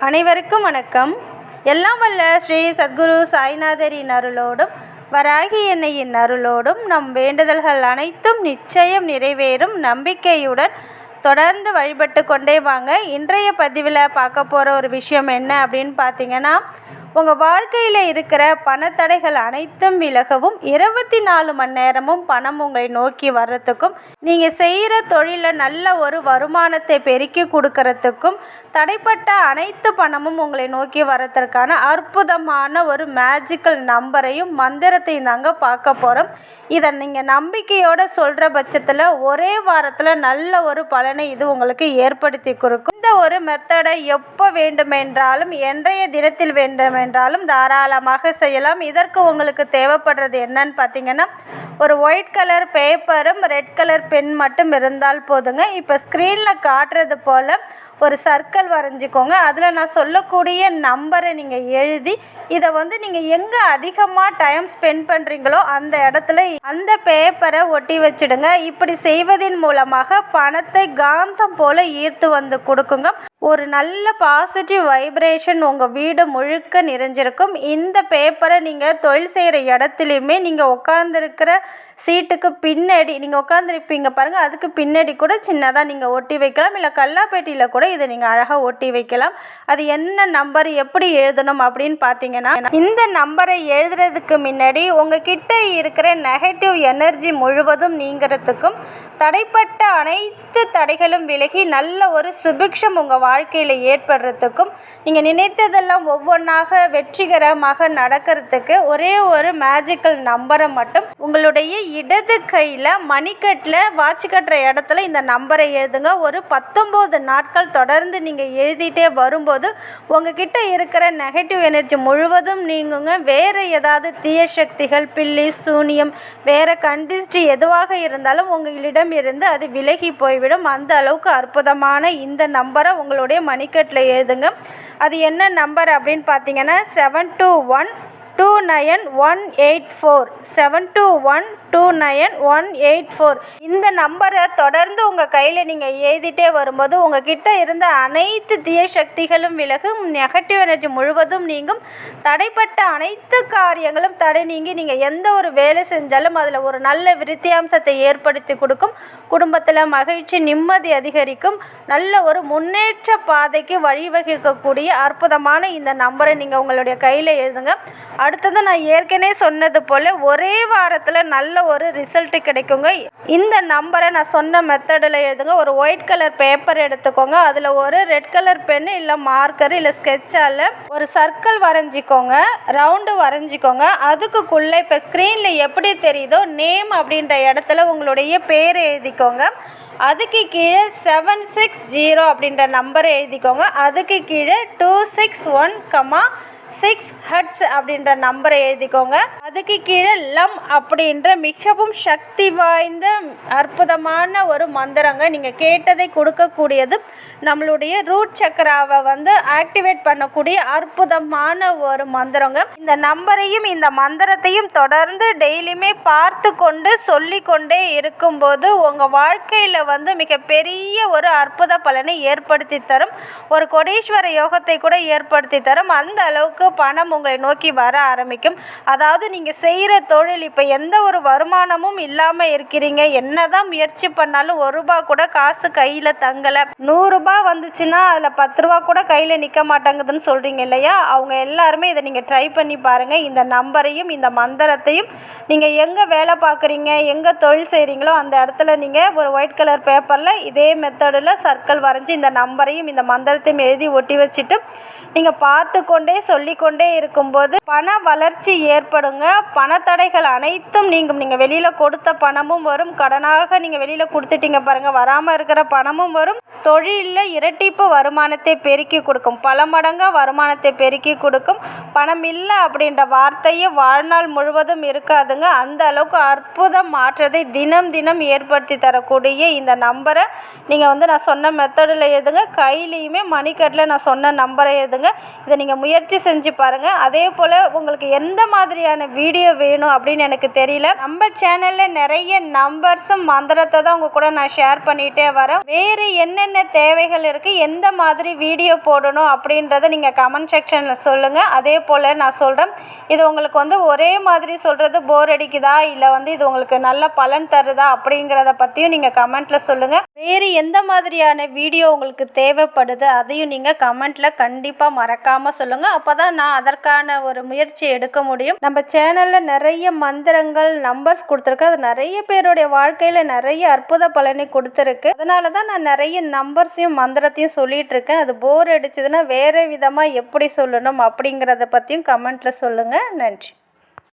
அனைவருக்கும் வணக்கம். எல்லாம் வல்ல ஸ்ரீ சத்குரு சாய்நாதரின் அருளோடும் வராகி எண்ணெயின் அருளோடும் நம் வேண்டுதல்கள் அனைத்தும் நிச்சயம் நிறைவேறும் நம்பிக்கையுடன் தொடர்ந்து வழிபட்டு கொண்டே வாங்க. இன்றைய பதிவில் பார்க்க போகிற ஒரு விஷயம் என்ன அப்படின்னு பார்த்தீங்கன்னா உங்கள் வாழ்க்கையில் இருக்கிற பணத்தடைகள் அனைத்தும் விலகவும் இருபத்தி நாலு மணி நேரமும் பணம் உங்களை நோக்கி வர்றதுக்கும் நீங்கள் செய்கிற தொழிலில் நல்ல ஒரு வருமானத்தை பெருக்கி கொடுக்கறதுக்கும் தடைப்பட்ட அனைத்து பணமும் உங்களை நோக்கி வர்றதற்கான அற்புதமான ஒரு மேஜிக்கல் நம்பரையும் மந்திரத்தையும் தாங்க பார்க்க போகிறோம் இதை நீங்கள் நம்பிக்கையோடு சொல்கிற பட்சத்தில் ஒரே வாரத்தில் நல்ல ஒரு பலன் இது உங்களுக்கு ஏற்படுத்தி கொடுக்கும். இந்த ஒரு மெத்தடை எப்போ வேண்டுமென்றாலும் என்றைய தினத்தில் வேண்டுமென்றாலும் தாராளமாக செய்யலாம். இதற்கு உங்களுக்கு தேவைப்படுறது என்னன்னு பார்த்தீங்கன்னா ஒரு ஒயிட் கலர் பேப்பரும் ரெட் கலர் பென் மட்டும் இருந்தால் போதுங்க. இப்போ ஸ்க்ரீனில் காட்டுறது போல் ஒரு சர்க்கிள் வரைஞ்சிக்கோங்க. அதில் நான் சொல்லக்கூடிய நம்பரை நீங்கள் எழுதி இதை வந்து நீங்கள் எங்கே அதிகமாக டைம் ஸ்பெண்ட் பண்ணுறீங்களோ அந்த இடத்துல அந்த பேப்பரை ஒட்டி வச்சிடுங்க. இப்படி செய்வதன் மூலமாக பணத்தை காந்தம் போல் ஈர்த்து வந்து கொடுக்குங்க. ஒரு நல்ல பாசிட்டிவ் வைப்ரேஷன் உங்கள் வீடு முழுக்க நிறைஞ்சிருக்கும். இந்த பேப்பரை நீங்கள் தொழில் செய்கிற இடத்துலையுமே நீங்கள் உட்காந்துருக்கிற சீட்டுக்கு பின்னாடி நீங்கள் உட்காந்துருப்பீங்க பாருங்கள் அதுக்கு பின்னாடி கூட சின்னதாக நீங்கள் ஒட்டி வைக்கலாம். இல்லை கல்லாப்பேட்டியில் கூட இதை நீங்கள் அழகாக ஒட்டி வைக்கலாம். அது என்ன நம்பர் எப்படி எழுதணும் அப்படின்னு பார்த்தீங்கன்னா இந்த நம்பரை எழுதுறதுக்கு முன்னாடி உங்ககிட்ட இருக்கிற நெகட்டிவ் எனர்ஜி முழுவதும் நீங்கிறதுக்கும் தடைப்பட்ட அனைத்து தடைகளும் விலகி நல்ல ஒரு சுபிக்ஷம் உங்கள் வாழ்க்கையில் ஏற்படுறதுக்கும் நீங்கள் நினைத்ததெல்லாம் ஒவ்வொன்றாக வெற்றிகரமாக நடக்கிறதுக்கு ஒரே ஒரு மேஜிக்கல் நம்பரை மட்டும் உங்களுடைய இடது கையில் மணிக்கட்டில் வாட்ச் கட்டுற இடத்துல இந்த நம்பரை எழுதுங்க. ஒரு பத்தொம்போது நாட்கள் தொடர்ந்து நீங்கள் எழுதிட்டே வரும்போது உங்ககிட்ட இருக்கிற நெகட்டிவ் எனர்ஜி முழுவதும் நீங்குங்க. வேறு ஏதாவது தீய சக்திகள் பில்லி சூனியம் வேறு கண்டிஸ்ட் எதுவாக இருந்தாலும் உங்களிடம் இருந்து அது விலகி போய்விடும். அந்த அளவுக்கு அற்புதமான இந்த நம்பரை உங்களுடைய மணிக்கட்டில் எழுதுங்க. அது என்ன நம்பர் அப்படின்னு பார்த்தீங்கன்னா seven two one two nine one eight four seven two one two nine one eight four இந்த நம்பரை தொடர்ந்து உங்கள் கையில் நீங்கள் எழுதிட்டே வரும்போது உங்கள் கிட்ட இருந்த அனைத்து தீய சக்திகளும் விலகும் நெகட்டிவ் எனர்ஜி முழுவதும் நீங்கும். தடைப்பட்ட அனைத்து காரியங்களும் தடை நீங்கி நீங்கள் எந்த ஒரு வேலை செஞ்சாலும் அதில் ஒரு நல்ல விருத்தியாம்சத்தை ஏற்படுத்தி கொடுக்கும். குடும்பத்தில் மகிழ்ச்சி நிம்மதி அதிகரிக்கும். நல்ல ஒரு முன்னேற்ற பாதைக்கு வழிவகுக்கக்கூடிய அற்புதமான இந்த நம்பரை நீங்கள் உங்களுடைய கையில் எழுதுங்க. அடுத்தது நான் ஏற்கனவே சொன்னது போல் ஒரே வாரத்தில் நல்ல ஒரு ரிசல்ட் கிடைக்குங்க. இந்த நம்பரை நான் சொன்ன மெத்தடில் எழுதுங்க. ஒரு ஒயிட் கலர் பேப்பர் எடுத்துக்கோங்க. அதில் ஒரு ரெட் கலர் பென் இல்லை மார்க்கர் இல்லை ஸ்கெட்சால் ஒரு சர்க்கிள் வரைஞ்சிக்கோங்க. ரவுண்டு வரைஞ்சிக்கோங்க. அதுக்குள்ளே இப்போ ஸ்க்ரீனில் எப்படி தெரியுதோ நேம் அப்படின்ற இடத்துல உங்களுடைய பேர் எழுதிக்கோங்க. அதுக்கு கீழே செவன் சிக்ஸ் ஜீரோ அப்படின்ற நம்பரை எழுதிக்கோங்க. அதுக்கு கீழே two six one comma six huts அப்படின்ற நம்பர் நம்பரை எழுதிக்கோங்க. அதுக்கு கீழே லம் அப்படின்ற மிகவும் சக்தி வாய்ந்த அற்புதமான ஒரு மந்திரங்க. நீங்கள் கேட்டதை கொடுக்கக்கூடியது நம்மளுடைய ரூட் சக்கராவை வந்து ஆக்டிவேட் பண்ணக்கூடிய அற்புதமான ஒரு மந்திரங்க. இந்த நம்பரையும் இந்த மந்திரத்தையும் தொடர்ந்து டெய்லியுமே பார்த்து கொண்டு சொல்லி கொண்டே இருக்கும்போது உங்கள் வாழ்க்கையில் வந்து மிகப்பெரிய ஒரு அற்புத பலனை ஏற்படுத்தி தரும். ஒரு கொடீஸ்வர யோகத்தை கூட ஏற்படுத்தி தரும். அந்த அளவுக்கு பணம் உங்களை நோக்கி வர ஆரம்பி ஆரம்பிக்கும். அதாவது நீங்கள் செய்கிற தொழில் இப்போ எந்த ஒரு வருமானமும் இல்லாமல் இருக்கிறீங்க. என்னதான் முயற்சி பண்ணாலும் ஒரு ரூபா கூட காசு கையில் தங்கலை. நூறுரூபா வந்துச்சுன்னா அதில் பத்து ரூபா கூட கையில் நிற்க மாட்டேங்குதுன்னு சொல்கிறீங்க இல்லையா? அவங்க எல்லாருமே இதை நீங்கள் ட்ரை பண்ணி பாருங்கள் இந்த நம்பரையும் இந்த மந்திரத்தையும் நீங்கள் எங்கே வேலை பார்க்குறீங்க எங்கே தொழில் செய்கிறீங்களோ அந்த இடத்துல நீங்கள் ஒரு ஒயிட் கலர் பேப்பரில் இதே மெத்தடில் சர்க்கிள் வரைஞ்சி இந்த நம்பரையும் இந்த மந்திரத்தையும் எழுதி ஒட்டி வச்சுட்டு நீங்கள் பார்த்து கொண்டே சொல்லிக்கொண்டே இருக்கும்போது பண வளர்ச்சி ஏற்படுங்க. பணத்தடைகள் அனைத்தும் நீங்கும். நீங்கள் வெளியில் கொடுத்த பணமும் வரும். கடனாக நீங்கள் வெளியில் கொடுத்துட்டீங்க பாருங்கள் வராமல் இருக்கிற பணமும் வரும். தொழிலில் இரட்டிப்பு வருமானத்தை பெருக்கி கொடுக்கும். பல மடங்காக வருமானத்தை பெருக்கி கொடுக்கும். பணம் இல்லை அப்படின்ற வார்த்தையே வாழ்நாள் முழுவதும் இருக்காதுங்க. அந்த அளவுக்கு அற்புத மாற்றத்தை தினம் தினம் ஏற்படுத்தி தரக்கூடிய இந்த நம்பரை நீங்கள் வந்து நான் சொன்ன மெத்தடில் எழுதுங்க. கையிலையுமே மணிக்கட்டில் நான் சொன்ன நம்பரை எழுதுங்க. இதை நீங்கள் முயற்சி செஞ்சு பாருங்கள் அதே போல் உங்களுக்கு உங்களுக்கு எந்த மாதிரியான வீடியோ வேணும் அப்படின்னு எனக்கு தெரியல. நம்ம சேனலில் நிறைய நம்பர்ஸும் மந்திரத்தை தான் உங்கள் கூட நான் ஷேர் பண்ணிகிட்டே வரேன். வேறு என்னென்ன தேவைகள் இருக்குது எந்த மாதிரி வீடியோ போடணும் அப்படின்றத நீங்கள் கமெண்ட் செக்ஷனில் சொல்லுங்கள் அதே போல் நான் சொல்கிறேன் இது உங்களுக்கு வந்து ஒரே மாதிரி சொல்கிறது போர் அடிக்குதா இல்லை வந்து இது உங்களுக்கு நல்ல பலன் தருதா அப்படிங்கிறத பற்றியும் நீங்கள் கமெண்ட்டில் சொல்லுங்கள் வேறு எந்த மாதிரியான வீடியோ உங்களுக்கு தேவைப்படுது அதையும் நீங்கள் கமெண்ட்டில் கண்டிப்பாக மறக்காமல் சொல்லுங்கள் அப்போ தான் நான் அதற்கான ஒரு முயற்சி எடுக்க முடியும். நம்ம சேனலில் நிறைய மந்திரங்கள் நம்பர்ஸ் கொடுத்துருக்கு. அது நிறைய பேருடைய வாழ்க்கையில் நிறைய அற்புத பலனை கொடுத்துருக்கு. அதனால தான் நான் நிறைய நம்பர்ஸையும் மந்திரத்தையும் சொல்லிட்டு இருக்கேன் அது போர் அடிச்சதுன்னா வேறு விதமாக எப்படி சொல்லணும் அப்படிங்கிறத பற்றியும் கமெண்ட்டில் சொல்லுங்கள் நன்றி.